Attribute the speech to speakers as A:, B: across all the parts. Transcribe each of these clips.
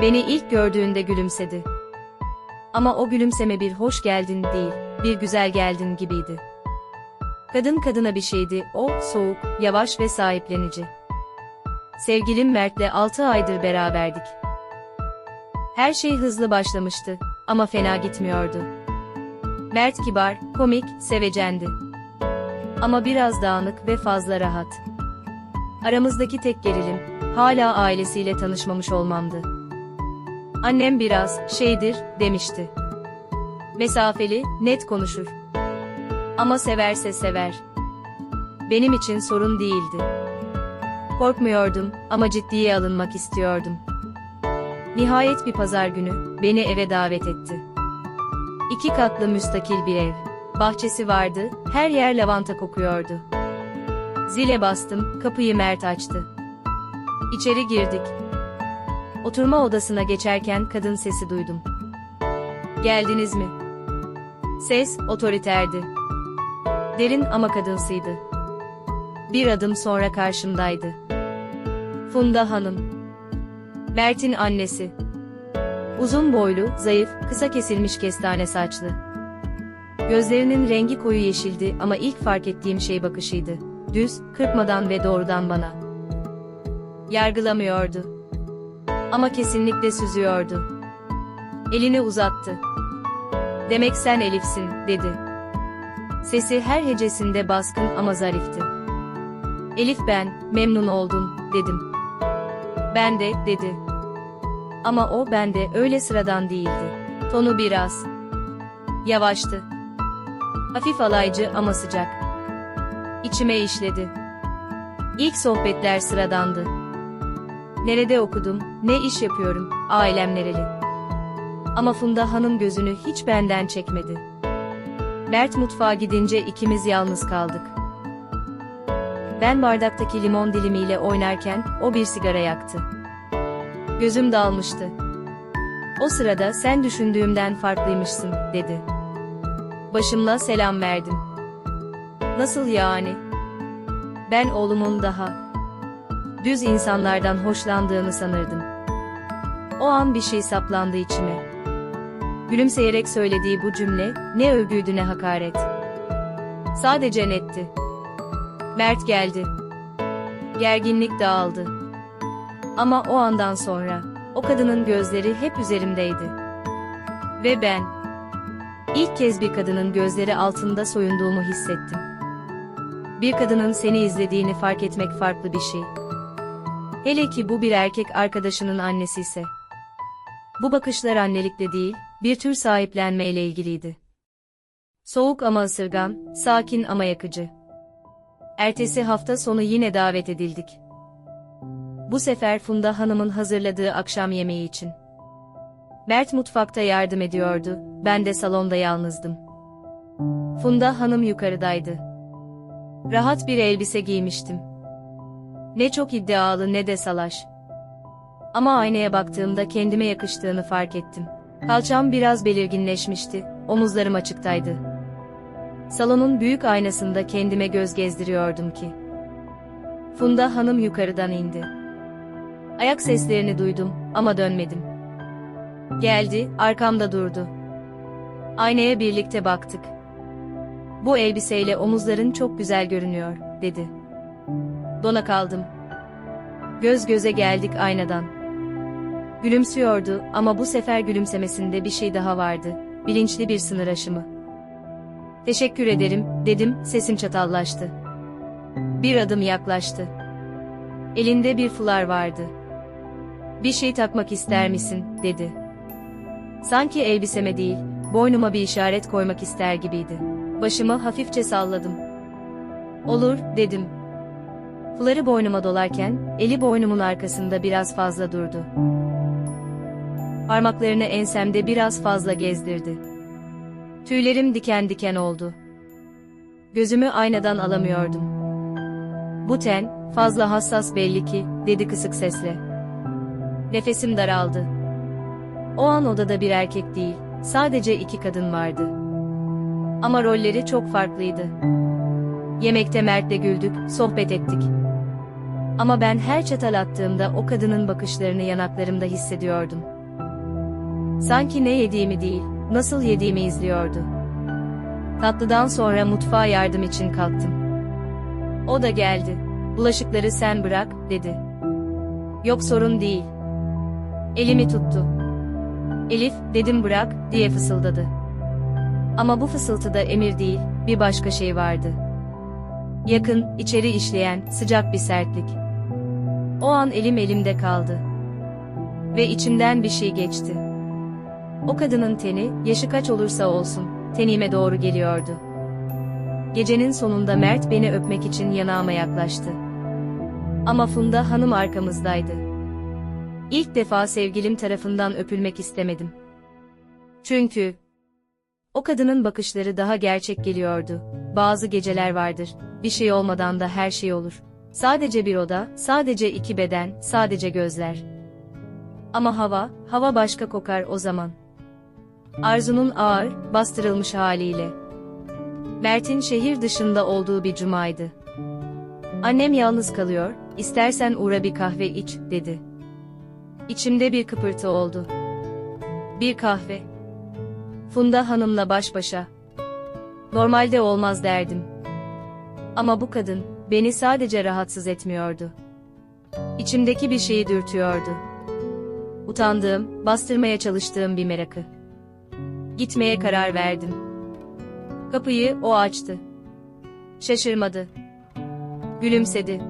A: Beni ilk gördüğünde gülümsedi. Ama o gülümseme bir hoş geldin değil, bir güzel geldin gibiydi. Kadın kadına bir şeydi, o, soğuk, yavaş ve sahiplenici. Sevgilim Mert'le 6 aydır beraberdik. Her şey hızlı başlamıştı ama fena gitmiyordu. Mert kibar, komik, sevecendi. Ama biraz dağınık ve fazla rahat. Aramızdaki tek gerilim, hala ailesiyle tanışmamış olmamdı. Annem biraz, şeydir, demişti. Mesafeli, net konuşur. Ama severse sever. Benim için sorun değildi. Korkmuyordum ama ciddiye alınmak istiyordum. Nihayet bir pazar günü, beni eve davet etti. İki katlı müstakil bir ev. Bahçesi vardı, her yer lavanta kokuyordu. Zile bastım, kapıyı Mert açtı. İçeri girdik. Oturma odasına geçerken kadın sesi duydum. Geldiniz mi? Ses, otoriterdi. Derin ama kadınsıydı. Bir adım sonra karşımdaydı. Funda Hanım. Mert'in annesi. Uzun boylu, zayıf, kısa kesilmiş kestane saçlı. Gözlerinin rengi koyu yeşildi ama ilk fark ettiğim şey bakışıydı. Düz, kırpmadan ve doğrudan bana. Yargılamıyordu. Ama kesinlikle süzüyordu. Elini uzattı. Demek sen Elif'sin, dedi. Sesi her hecesinde baskın ama zarifti. Elif ben, memnun oldum, dedim. Ben de, dedi. Ama o bende öyle sıradan değildi. Tonu biraz. Yavaştı. Hafif alaycı ama sıcak. İçime işledi. İlk sohbetler sıradandı. Nerede okudum, ne iş yapıyorum, ailem nereli. Ama Funda Hanım gözünü hiç benden çekmedi. Mert mutfağa gidince ikimiz yalnız kaldık. Ben bardaktaki limon dilimiyle oynarken o bir sigara yaktı. Gözüm dalmıştı. O sırada sen düşündüğümden farklıymışsın, dedi. Başımla selam verdim. Nasıl yani? Ben oğlumun daha düz insanlardan hoşlandığını sanırdım. O an bir şey saplandı içime. Gülümseyerek söylediği bu cümle ne övgüydü ne hakaret. Sadece netti. Mert geldi. Gerginlik dağıldı. Ama o andan sonra o kadının gözleri hep üzerimdeydi. Ve ben ilk kez bir kadının gözleri altında soyunduğumu hissettim. Bir kadının seni izlediğini fark etmek farklı bir şey. Hele ki bu bir erkek arkadaşının annesi ise. Bu bakışlar annelikle değil, bir tür sahiplenme ile ilgiliydi. Soğuk ama ısırgan, sakin ama yakıcı. Ertesi hafta sonu yine davet edildik. Bu sefer Funda Hanım'ın hazırladığı akşam yemeği için. Mert mutfakta yardım ediyordu, ben de salonda yalnızdım. Funda Hanım yukarıdaydı. Rahat bir elbise giymiştim. Ne çok iddialı ne de salaş. Ama aynaya baktığımda kendime yakıştığını fark ettim. Kalçam biraz belirginleşmişti, omuzlarım açıktaydı. Salonun büyük aynasında kendime göz gezdiriyordum ki. Funda Hanım yukarıdan indi. Ayak seslerini duydum ama dönmedim. Geldi, arkamda durdu. Aynaya birlikte baktık. Bu elbiseyle omuzların çok güzel görünüyor, dedi. Dona kaldım. Göz göze geldik aynadan. Gülümsüyordu ama bu sefer gülümsemesinde bir şey daha vardı. Bilinçli bir sınır aşımı. Teşekkür ederim, dedim, sesim çatallaştı. Bir adım yaklaştı. Elinde bir fular vardı. Bir şey takmak ister misin, dedi. Sanki elbiseme değil, boynuma bir işaret koymak ister gibiydi. Başımı hafifçe salladım. Olur, dedim. Fuları boynuma dolarken, eli boynumun arkasında biraz fazla durdu. Parmaklarını ensemde biraz fazla gezdirdi. Tüylerim diken diken oldu. Gözümü aynadan alamıyordum. Bu ten, fazla hassas belli ki, dedi kısık sesle. Nefesim daraldı. O an odada bir erkek değil, sadece iki kadın vardı. Ama rolleri çok farklıydı. Yemekte Mert'le güldük, sohbet ettik. Ama ben her çatal attığımda o kadının bakışlarını yanaklarımda hissediyordum. Sanki ne yediğimi değil, nasıl yediğimi izliyordu. Tatlıdan sonra mutfağa yardım için kalktım. O da geldi. Bulaşıkları sen bırak, dedi. Yok sorun değil. Elimi tuttu. Elif, dedim bırak, diye fısıldadı. Ama bu fısıltıda emir değil, bir başka şey vardı. Yakın, içeri işleyen, sıcak bir sertlik. O an elim elimde kaldı. Ve içimden bir şey geçti. O kadının teni, yaşı kaç olursa olsun, tenime doğru geliyordu. Gecenin sonunda Mert beni öpmek için yanağıma yaklaştı. Ama Funda hanım arkamızdaydı. İlk defa sevgilim tarafından öpülmek istemedim. Çünkü o kadının bakışları daha gerçek geliyordu. Bazı geceler vardır, bir şey olmadan da her şey olur. Sadece bir oda, sadece iki beden, sadece gözler. Ama hava, hava başka kokar o zaman. Arzu'nun ağır, bastırılmış haliyle. Mert'in şehir dışında olduğu bir cumaydı. Annem yalnız kalıyor, istersen uğra bir kahve iç, dedi. İçimde bir kıpırtı oldu. Bir kahve. Funda Hanım'la baş başa. Normalde olmaz derdim. Ama bu kadın, beni sadece rahatsız etmiyordu. İçimdeki bir şeyi dürtüyordu. Utandığım, bastırmaya çalıştığım bir merakı. Gitmeye karar verdim. Kapıyı o açtı. Şaşırmadı. Gülümsedi.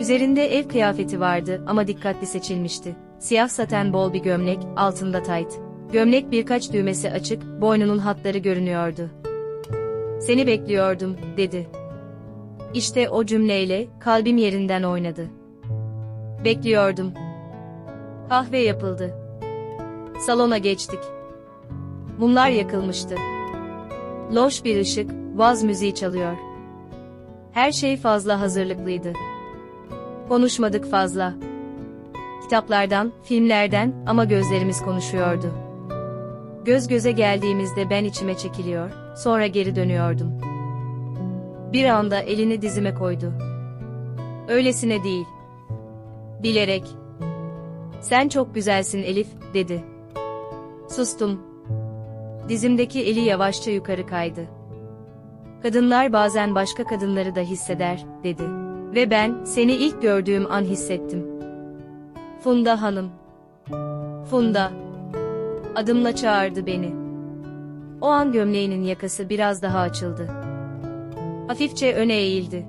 A: Üzerinde ev kıyafeti vardı ama dikkatli seçilmişti. Siyah saten bol bir gömlek, altında tayt. Gömlek birkaç düğmesi açık, boynunun hatları görünüyordu. Seni bekliyordum, dedi. İşte o cümleyle kalbim yerinden oynadı. Bekliyordum. Kahve yapıldı. Salona geçtik. Mumlar yakılmıştı. Loş bir ışık, vaz müziği çalıyor. Her şey fazla hazırlıklıydı. Konuşmadık fazla. Kitaplardan, filmlerden ama gözlerimiz konuşuyordu. Göz göze geldiğimizde ben içime çekiliyor, sonra geri dönüyordum. Bir anda elini dizime koydu. Öylesine değil. Bilerek. Sen çok güzelsin Elif, dedi. Sustum. Dizimdeki eli yavaşça yukarı kaydı. Kadınlar bazen başka kadınları da hisseder, dedi. Ve ben, seni ilk gördüğüm an hissettim. Funda Hanım. Funda. Adımla çağırdı beni. O an gömleğinin yakası biraz daha açıldı. Hafifçe öne eğildi.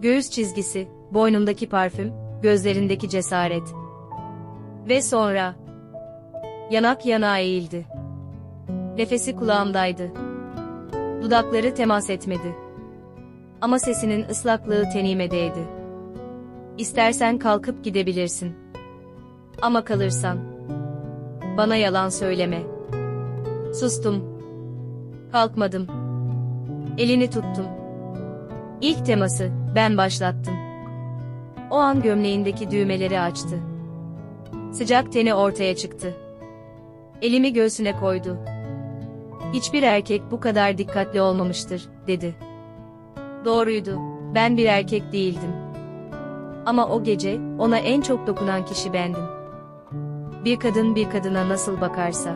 A: Göğüs çizgisi, boynundaki parfüm, gözlerindeki cesaret. Ve sonra yanak yana eğildi. Nefesi kulağımdaydı. Dudakları temas etmedi. Ama sesinin ıslaklığı tenime değdi. İstersen kalkıp gidebilirsin. Ama kalırsan. Bana yalan söyleme. Sustum. Kalkmadım. Elini tuttum. İlk teması ben başlattım. O an gömleğindeki düğmeleri açtı. Sıcak teni ortaya çıktı. Elimi göğsüne koydu. Hiçbir erkek bu kadar dikkatli olmamıştır, dedi. Doğruydu. Ben bir erkek değildim. Ama o gece ona en çok dokunan kişi bendim. Bir kadın bir kadına nasıl bakarsa.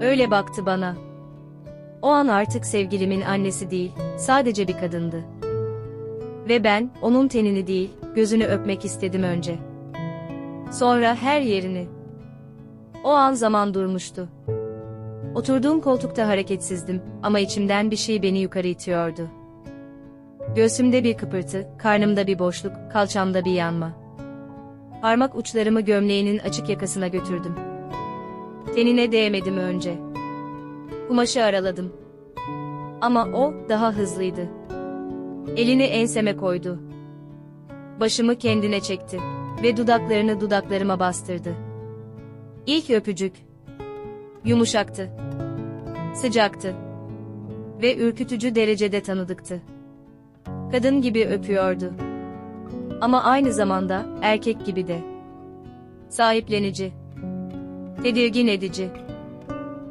A: Öyle baktı bana. O an artık sevgilimin annesi değil, sadece bir kadındı. Ve ben, onun tenini değil, gözünü öpmek istedim önce. Sonra her yerini. O an zaman durmuştu. Oturduğum koltukta hareketsizdim ama içimden bir şey beni yukarı itiyordu. Göğsümde bir kıpırtı, karnımda bir boşluk, kalçamda bir yanma. Parmak uçlarımı gömleğinin açık yakasına götürdüm. Tenine değmedim önce. Kumaşı araladım. Ama o daha hızlıydı. Elini enseme koydu. Başımı kendine çekti ve dudaklarını dudaklarıma bastırdı. İlk öpücük. Yumuşaktı. Sıcaktı. Ve ürkütücü derecede tanıdıktı. Kadın gibi öpüyordu. Ama aynı zamanda erkek gibi de. Sahiplenici. Tedirgin edici.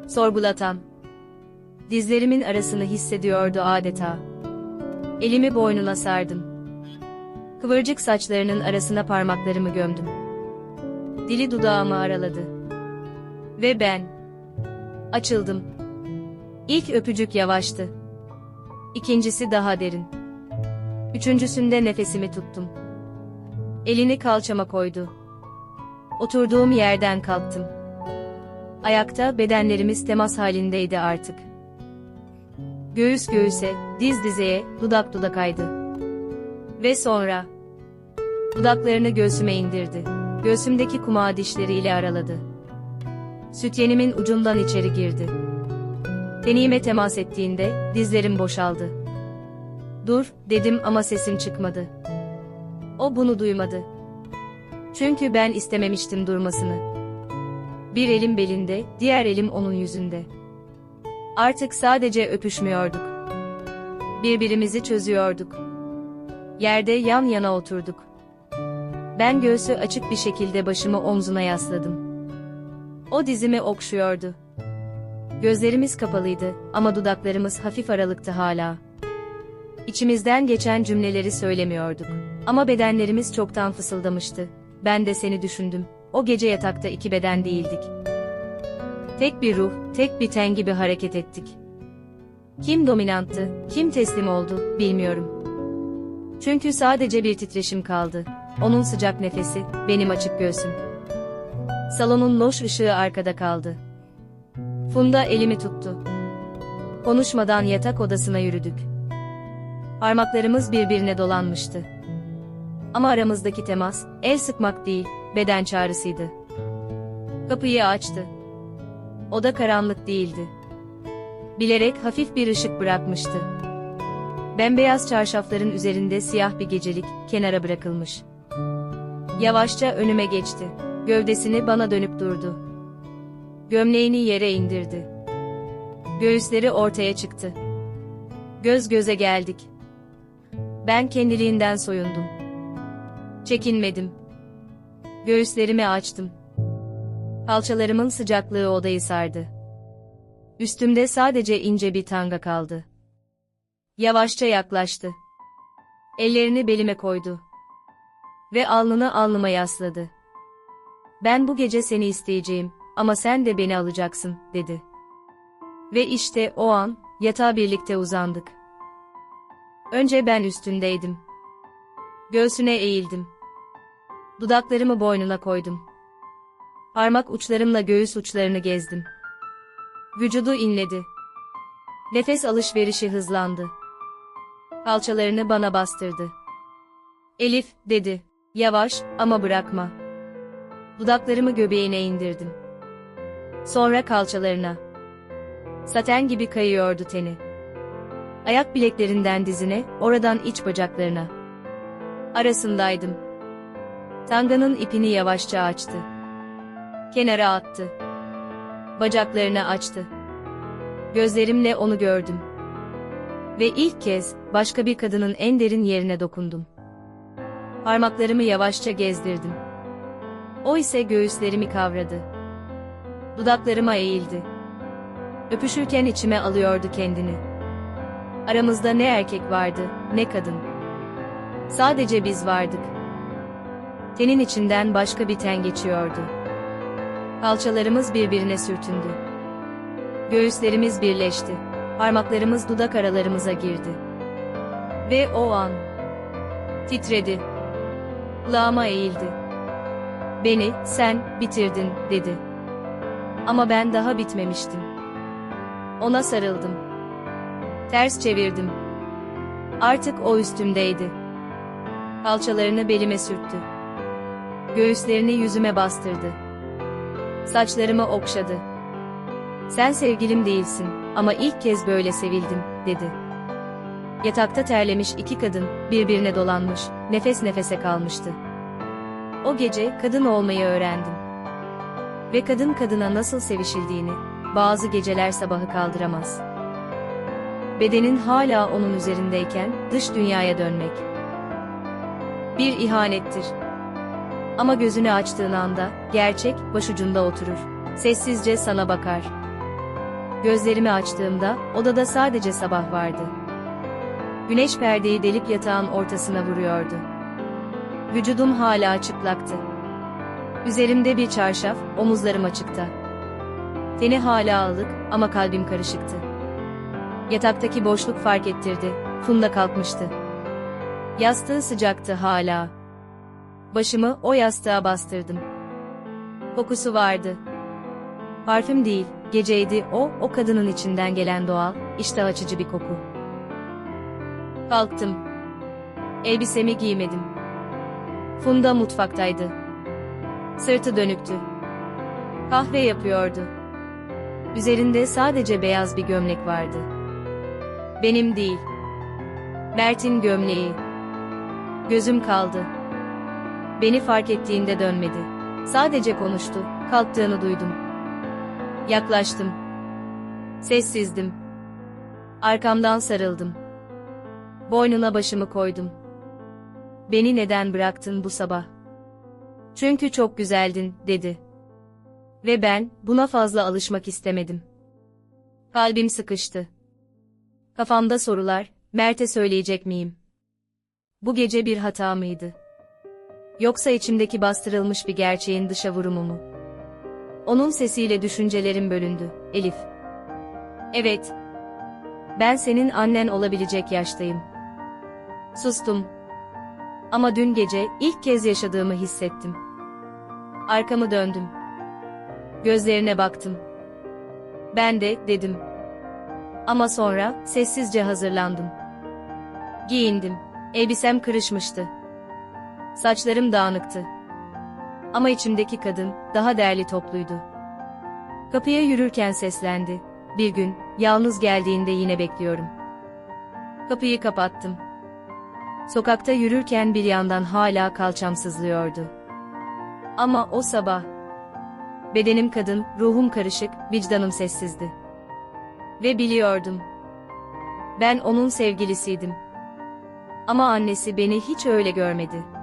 A: Sorgulatan. Dizlerimin arasını hissediyordu adeta. Elimi boynuna sardım. Kıvırcık saçlarının arasına parmaklarımı gömdüm. Dili dudağımı araladı. Ve ben açıldım. İlk öpücük yavaştı. İkincisi daha derin. Üçüncüsünde nefesimi tuttum. Elini kalçama koydu. Oturduğum yerden kalktım. Ayakta bedenlerimiz temas halindeydi artık. Göğüs göğüse, diz dizeye, dudak dudakaydı. Ve sonra dudaklarını göğsüme indirdi. Göğsümdeki kumağı dişleriyle araladı. Sütyenimin ucundan içeri girdi. Teniğime temas ettiğinde dizlerim boşaldı. Dur, dedim ama sesim çıkmadı. O bunu duymadı. Çünkü ben istememiştim durmasını. Bir elim belinde, diğer elim onun yüzünde. Artık sadece öpüşmüyorduk. Birbirimizi çözüyorduk. Yerde yan yana oturduk. Ben göğsü açık bir şekilde başımı omzuna yasladım. O dizimi okşuyordu. Gözlerimiz kapalıydı ama dudaklarımız hafif aralıktı hala. İçimizden geçen cümleleri söylemiyorduk. Ama bedenlerimiz çoktan fısıldamıştı. Ben de seni düşündüm. O gece yatakta iki beden değildik. Tek bir ruh, tek bir ten gibi hareket ettik. Kim dominanttı, kim teslim oldu, bilmiyorum. Çünkü sadece bir titreşim kaldı. Onun sıcak nefesi, benim açık göğsüm. Salonun loş ışığı arkada kaldı. Funda elimi tuttu. Konuşmadan yatak odasına yürüdük. Parmaklarımız birbirine dolanmıştı. Ama aramızdaki temas, el sıkmak değil, beden çağrısıydı. Kapıyı açtı. Oda karanlık değildi. Bilerek hafif bir ışık bırakmıştı. Bembeyaz çarşafların üzerinde siyah bir gecelik, kenara bırakılmış. Yavaşça önüme geçti. Gövdesini bana dönüp durdu. Gömleğini yere indirdi. Göğüsleri ortaya çıktı. Göz göze geldik. Ben kendiliğinden soyundum. Çekinmedim. Göğüslerimi açtım. Kalçalarımın sıcaklığı odayı sardı. Üstümde sadece ince bir tanga kaldı. Yavaşça yaklaştı. Ellerini belime koydu. Ve alnını alnıma yasladı. Ben bu gece seni isteyeceğim ama sen de beni alacaksın, dedi. Ve işte o an, yatağa birlikte uzandık. Önce ben üstündeydim. Göğsüne eğildim. Dudaklarımı boynuna koydum. Parmak uçlarımla göğüs uçlarını gezdim. Vücudu inledi. Nefes alışverişi hızlandı. Kalçalarını bana bastırdı. Elif, dedi. Yavaş, ama bırakma. Dudaklarımı göbeğine indirdim. Sonra kalçalarına. Saten gibi kayıyordu teni. Ayak bileklerinden dizine, oradan iç bacaklarına. Arasındaydım. Tanganın ipini yavaşça açtı. Kenara attı. Bacaklarını açtı. Gözlerimle onu gördüm. Ve ilk kez başka bir kadının en derin yerine dokundum. Parmaklarımı yavaşça gezdirdim. O ise göğüslerimi kavradı. Dudaklarıma eğildi. Öpüşürken içime alıyordu kendini. Aramızda ne erkek vardı, ne kadın. Sadece biz vardık. Tenin içinden başka bir ten geçiyordu. Kalçalarımız birbirine sürtündü. Göğüslerimiz birleşti. Parmaklarımız dudak aralarımıza girdi. Ve o an titredi. Kulağıma eğildi. Beni, sen, bitirdin, dedi. Ama ben daha bitmemiştim. Ona sarıldım. Ters çevirdim. Artık o üstümdeydi. Kalçalarını belime sürttü. Göğüslerini yüzüme bastırdı. Saçlarımı okşadı. Sen sevgilim değilsin ama ilk kez böyle sevildim, dedi. Yatakta terlemiş iki kadın, birbirine dolanmış, nefes nefese kalmıştı. O gece kadın olmayı öğrendim. Ve kadın kadına nasıl sevişildiğini, bazı geceler sabahı kaldıramaz. Bedenin hala onun üzerindeyken, dış dünyaya dönmek. Bir ihanettir. Ama gözünü açtığın anda, gerçek, başucunda oturur. Sessizce sana bakar. Gözlerimi açtığımda, odada sadece sabah vardı. Güneş perdeyi delip yatağın ortasına vuruyordu. Vücudum hala çıplaktı. Üzerimde bir çarşaf, omuzlarım açıkta. Teni hala ılık ama kalbim karışıktı. Yataktaki boşluk fark ettirdi. Funda kalkmıştı. Yastığı sıcaktı hala. Başımı o yastığa bastırdım. Kokusu vardı. Parfüm değil, geceydi o, o kadının içinden gelen doğal, iştah açıcı bir koku. Kalktım. Elbisemi giymedim. Funda mutfaktaydı. Sırtı dönüktü. Kahve yapıyordu. Üzerinde sadece beyaz bir gömlek vardı. Benim değil. Mert'in gömleği. Gözüm kaldı. Beni fark ettiğinde dönmedi. Sadece konuştu. Kalktığını duydum. Yaklaştım. Sessizdim. Arkamdan sarıldım. Boynuna başımı koydum. Beni neden bıraktın bu sabah? Çünkü çok güzeldin, dedi. Ve ben, buna fazla alışmak istemedim. Kalbim sıkıştı. Kafamda sorular, Mert'e söyleyecek miyim? Bu gece bir hata mıydı? Yoksa içimdeki bastırılmış bir gerçeğin dışa vurumu mu? Onun sesiyle düşüncelerim bölündü, Elif. Evet. Ben senin annen olabilecek yaştayım. Sustum. Ama dün gece ilk kez yaşadığımı hissettim. Arkamı döndüm. Gözlerine baktım. Ben de, dedim. Ama sonra, sessizce hazırlandım. Giyindim. Elbisem kırışmıştı. Saçlarım dağınıktı. Ama içimdeki kadın, daha değerli topluydu. Kapıya yürürken seslendi. Bir gün, yalnız geldiğinde yine bekliyorum. Kapıyı kapattım. Sokakta yürürken bir yandan hala kalçam sızlıyordu. Ama o sabah, bedenim kadın, ruhum karışık, vicdanım sessizdi. Ve biliyordum. Ben onun sevgilisiydim. Ama annesi beni hiç öyle görmedi.